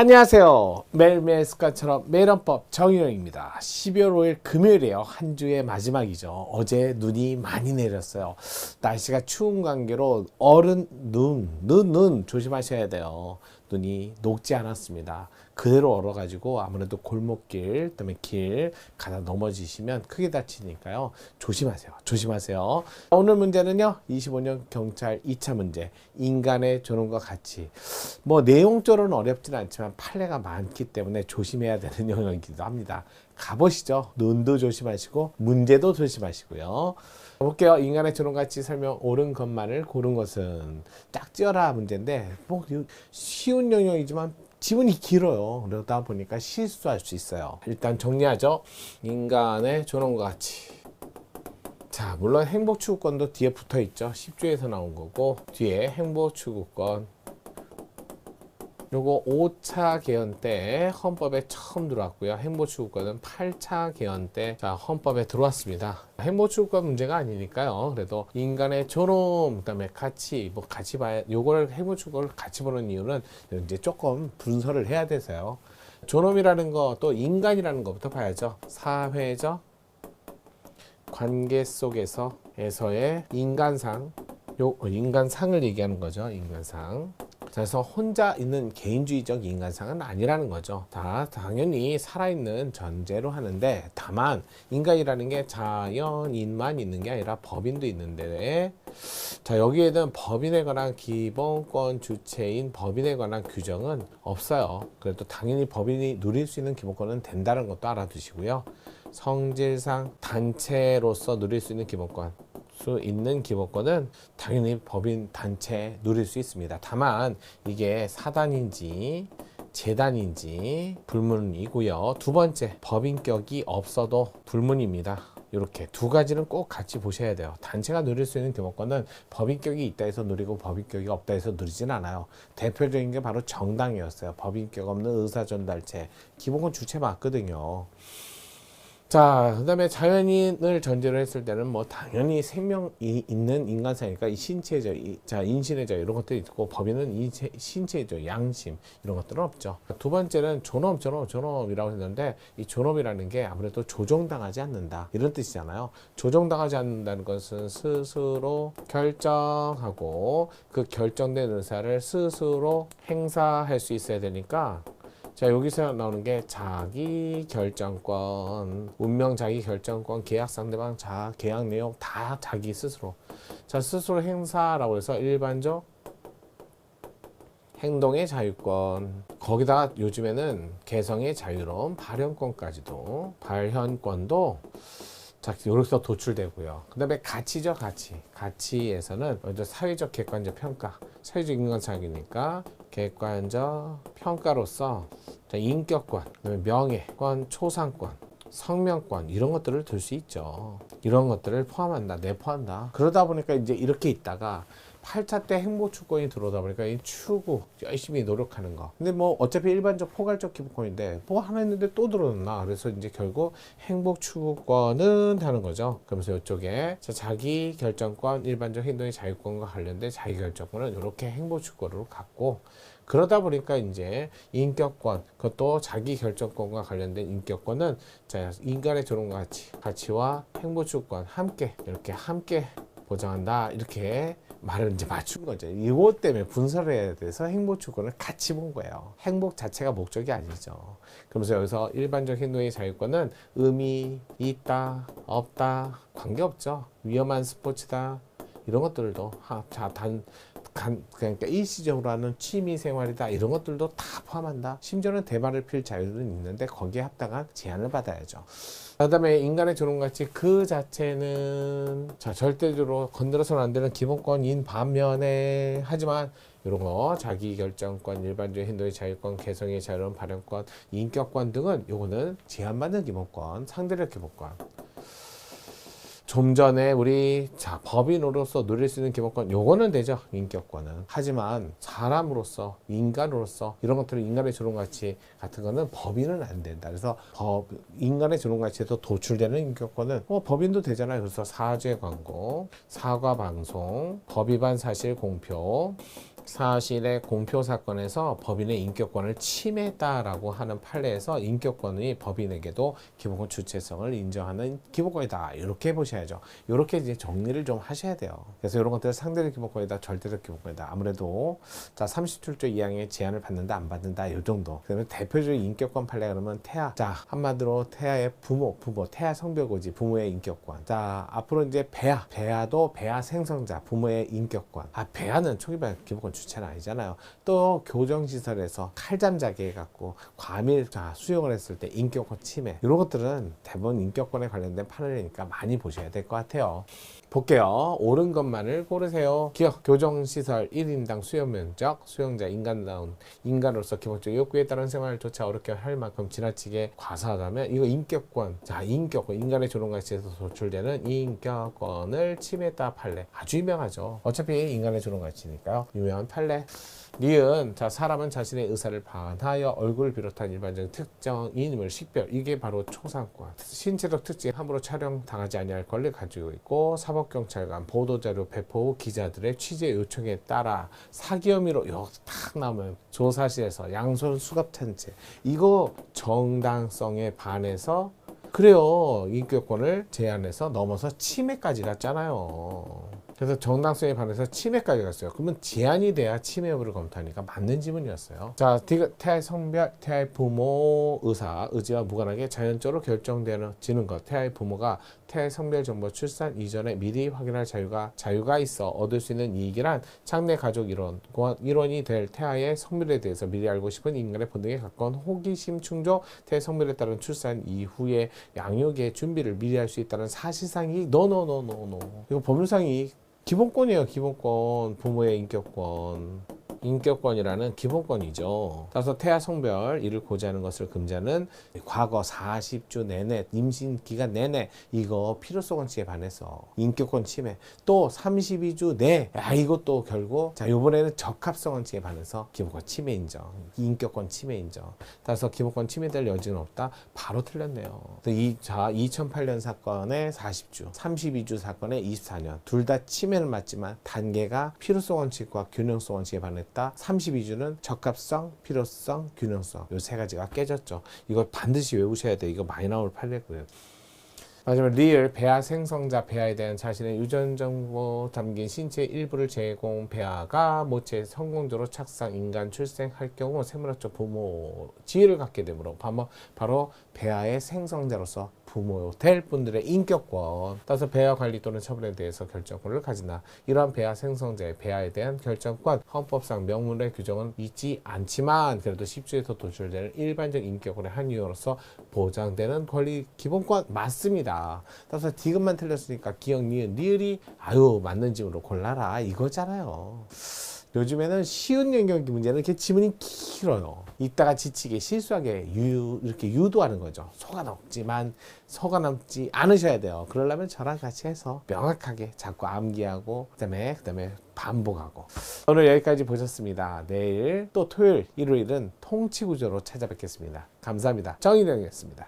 안녕하세요. 매일매일 습관처럼 매일헌법 정유영입니다. 12월 5일 금요일이에요. 한 주의 마지막이죠. 어제 눈이 많이 내렸어요. 날씨가 추운 관계로 얼은 눈, 눈, 눈 조심하셔야 돼요. 눈이 녹지 않았습니다. 그대로 얼어가지고 아무래도 골목길, 그다음에 길 가다 넘어지시면 크게 다치니까요. 조심하세요. 조심하세요. 오늘 문제는요. 25년 경찰 2차 문제. 인간의 존엄과 가치. 뭐 내용적으로는 어렵진 않지만 판례가 많기 때문에 조심해야 되는 영역이기도 합니다. 가보시죠. 눈도 조심하시고 문제도 조심하시고요. 볼게요. 인간의 가치 설명 옳은 것만을 고른 것은 짝지어라 문제인데 뭐 쉬운 영역이지만 지문이 길어요. 그러다 보니까 실수할 수 있어요. 일단 정리하죠. 인간의 가치. 자, 물론 행복 추구권도 뒤에 붙어 있죠. 10조에서 나온 거고 뒤에 행복 추구권 요거 5차 개헌 때 헌법에 처음 들어왔고요. 행보추구권은 8차 개헌 때 자, 헌법에 들어왔습니다. 행보추구권 문제가 아니니까요. 그래도 인간의 존엄, 그다음에 가치, 뭐 같이 봐야 요걸 행보추구권을 같이 보는 이유는 이제 조금 분석을 해야 돼서요. 존엄이라는 거 또 인간이라는 것부터 봐야죠. 사회적 관계 속에서 에서의 인간상 요 인간상을 얘기하는 거죠. 인간상. 그래서 혼자 있는 개인주의적 인간상은 아니라는 거죠. 다 당연히 살아있는 전제로 하는데 다만 인간이라는 게 자연인만 있는 게 아니라 법인도 있는데 자 여기에는 법인에 관한 기본권 주체인 법인에 관한 규정은 없어요. 그래도 당연히 법인이 누릴 수 있는 기본권은 된다는 것도 알아두시고요. 성질상 단체로서 누릴 수 있는 기본권 수 있는 기본권은 당연히 법인 단체 누릴 수 있습니다. 다만 이게 사단인지 재단인지 불문이고요. 두 번째 법인격이 없어도 불문입니다. 이렇게 두 가지는 꼭 같이 보셔야 돼요. 단체가 누릴 수 있는 기본권은 법인격이 있다 해서 누리고 법인격이 없다 해서 누리진 않아요. 대표적인 게 바로 정당이었어요. 법인격 없는 의사전달체. 기본권 주체 맞거든요. 자, 그 다음에 자연인을 전제로 했을 때는 뭐 당연히 생명이 있는 인간사니까 이 신체적, 이, 자, 인신의적 이런 것들이 있고 법인은 인체, 신체적, 양심 이런 것들은 없죠. 두 번째는 존엄, 존엄, 존엄이라고 했는데 이 존엄이라는 게 아무래도 조종당하지 않는다. 이런 뜻이잖아요. 조종당하지 않는다는 것은 스스로 결정하고 그 결정된 의사를 스스로 행사할 수 있어야 되니까 자 여기서 나오는 게 자기 결정권, 운명 자기 결정권, 계약 상대방 자 계약 내용 다 자기 스스로. 자 스스로 행사라고 해서 일반적 행동의 자유권 거기다가 요즘에는 개성의 자유로운 발현권까지도 발현권도 자, 여기서 도출되고요. 그 다음에 가치죠, 가치. 가치에서는 먼저 사회적 객관적 평가. 사회적 인간사학이니까 객관적 평가로서 인격권, 명예권, 초상권, 성명권 이런 것들을 들 수 있죠. 이런 것들을 포함한다, 내포한다. 그러다 보니까 이제 이렇게 있다가 8차 때 행복추권이 들어오다 보니까 이 추구 열심히 노력하는 거 근데 뭐 어차피 일반적 포괄적 기본권인데 뭐 하나 있는데 또 들어오나 그래서 이제 결국 행복 추구권은 하는 거죠 그러면서 이쪽에 자기 결정권 일반적 행동의 자유권과 관련된 자기 결정권은 이렇게 행복 추구로 갖고 그러다 보니까 이제 인격권, 그것도 자기 결정권과 관련된 인격권은 자, 인간의 존엄 가치, 가치와 행복주권 함께 이렇게 함께 보장한다. 이렇게 말을 이제 맞춘 거죠. 이것 때문에 분석을 해야 돼서 행복 추구를 같이 본 거예요. 행복 자체가 목적이 아니죠. 그러면서 여기서 일반적 행동의 자유권은 의미 있다, 없다, 관계없죠. 위험한 스포츠다. 이런 것들도 하, 자, 단, 간, 그러니까 일시적으로 하는 취미 생활이다 이런 것들도 다 포함한다. 심지어는 대발을 필 자유는 있는데 거기에 합당한 제한을 받아야죠. 그다음에 인간의 존엄가치 그 자체는 자 절대적으로 건드려서는 안 되는 기본권인 반면에 하지만 이런 거 자기 결정권, 일반적인 행동의 자유권, 개성의 자유로운 발현권, 인격권 등은 요거는 제한받는 기본권, 상대적 기본권. 좀 전에 우리 자 법인으로서 누릴 수 있는 기본권 요거는 되죠 인격권은. 하지만 사람으로서 인간으로서 이런 것들은 인간의 존엄가치 같은 거는 법인은 안 된다. 그래서 법 인간의 존엄가치에서 도출되는 인격권은 뭐 법인도 되잖아요. 그래서 사죄 광고 사과 방송 법 위반 사실 공표 사실의 공표 사건에서 법인의 인격권을 침해했다라고 하는 판례에서 인격권이 법인에게도 기본권 주체성을 인정하는 기본권이다. 이렇게 보셔야죠. 이렇게 이제 정리를 좀 하셔야 돼요. 그래서 이런 것들 상대적 기본권이다, 절대적 기본권이다. 아무래도 자 37조 2항의 제한을 받는다, 안 받는다 이 정도. 그다음에 대표적인 인격권 판례 그러면 태아. 자 한마디로 태아의 부모, 부모, 태아 성별고지, 부모의 인격권. 자 앞으로 이제 배아, 배아도 배아 생성자, 부모의 인격권. 아 배아는 초기반 기본권 주체는 아니잖아요. 또 교정시설에서 칼잠 자게 해갖고 과밀 자 수용을 했을 때 인격권 침해 이런 것들은 대부분 인격권에 관련된 판례니까 많이 보셔야 될 것 같아요. 볼게요. 옳은 것만을 고르세요. 기업, 교정시설 1인당 수용 면적, 수용자 인간다운 인간으로서 기본적 욕구에 따른 생활조차 어렵게 할 만큼 지나치게 과사하다면 이거 인격권, 자 인격권, 인간의 조롱가치에서 도출되는 인격권을 침해했다 판례 아주 유명하죠. 어차피 인간의 조롱가치니까요. 유명한 판례. 니은 자 사람은 자신의 의사를 반하여 얼굴을 비롯한 일반적인 특정인임을 식별. 이게 바로 초상권 신체적 특징 함부로 촬영 당하지 아니할 권리를 가지고 있고 사법경찰관 보도자료 배포 후 기자들의 취재 요청에 따라 사기 혐의로 여딱 나오면 조사실에서 양손 수갑탄채 이거 정당성에 반해서 그래요. 인격권을 제한해서 넘어서 침해까지 갔잖아요. 그래서 정당성에 반해서 침해까지 갔어요. 그러면 제한이 돼야 침해 여부를 검토하니까 맞는 지문이었어요. 자, 태아의 성별, 태아의 부모 의사, 의지와 무관하게 자연적으로 결정되는 것. 태아의 부모가 태아의 성별 정보 출산 이전에 미리 확인할 자유가 자유가 있어 얻을 수 있는 이익이란 장래 가족 이론, 일원이 될 태아의 성별에 대해서 미리 알고 싶은 인간의 본능에 가까운 호기심 충족, 태아의 성별에 따른 출산 이후에 양육의 준비를 미리 할 수 있다는 사실상이 노노노노노. 이거 법률상이 기본권이에요, 기본권. 부모의 인격권. 인격권이라는 기본권이죠. 따라서 태아 성별 이를 고지하는 것을 금지하는 과거 40주 내내 임신 기간 내내 이거 필요성 원칙에 반해서 인격권 침해 또 32주 내 아, 이것도 결국 자 이번에는 적합성 원칙에 반해서 기본권 침해 인정 인격권 침해 인정 따라서 기본권 침해될 여지는 없다 바로 틀렸네요. 이 자 2008년 사건의 40주 32주 사건의 24년 둘 다 침해는 맞지만 단계가 필요성 원칙과 균형성 원칙에 반해 했다. 32주는 적합성, 필요성, 균형성 요 세 가지가 깨졌죠. 이거 반드시 외우셔야 돼. 이거 많이 나올 판례고요. 마지막 리얼 배아 생성자 배아에 대한 자신의 유전 정보 담긴 신체 일부를 제공 배아가 모체 성공적으로 착상 인간 출생할 경우 생물학적 부모 지위를 갖게 되므로 바로 배아의 생성자로서 부모 될 분들의 인격권 따라서 배아 관리 또는 처분에 대해서 결정권을 가진다. 이러한 배아 생성자의 배아에 대한 결정권 헌법상 명문의 규정은 있지 않지만 그래도 10주에서 도출되는 일반적 인격권의 한 유형으로서 보장되는 권리 기본권 맞습니다. 따라서 디귿만 틀렸으니까 기억 니은 리을이 아유 맞는 집으로 골라라 이거잖아요. 요즘에는 쉬운 연경기 문제는 이렇게 지문이 길어요. 이따가 지치게 실수하게 유, 이렇게 유도하는 거죠. 속아 넘지만 속아 넘지 않으셔야 돼요. 그러려면 저랑 같이 해서 명확하게 자꾸 암기하고 그다음에 그다음에 반복하고 오늘 여기까지 보셨습니다. 내일 또 토요일 일요일은 통치 구조로 찾아뵙겠습니다. 감사합니다. 정인영이었습니다.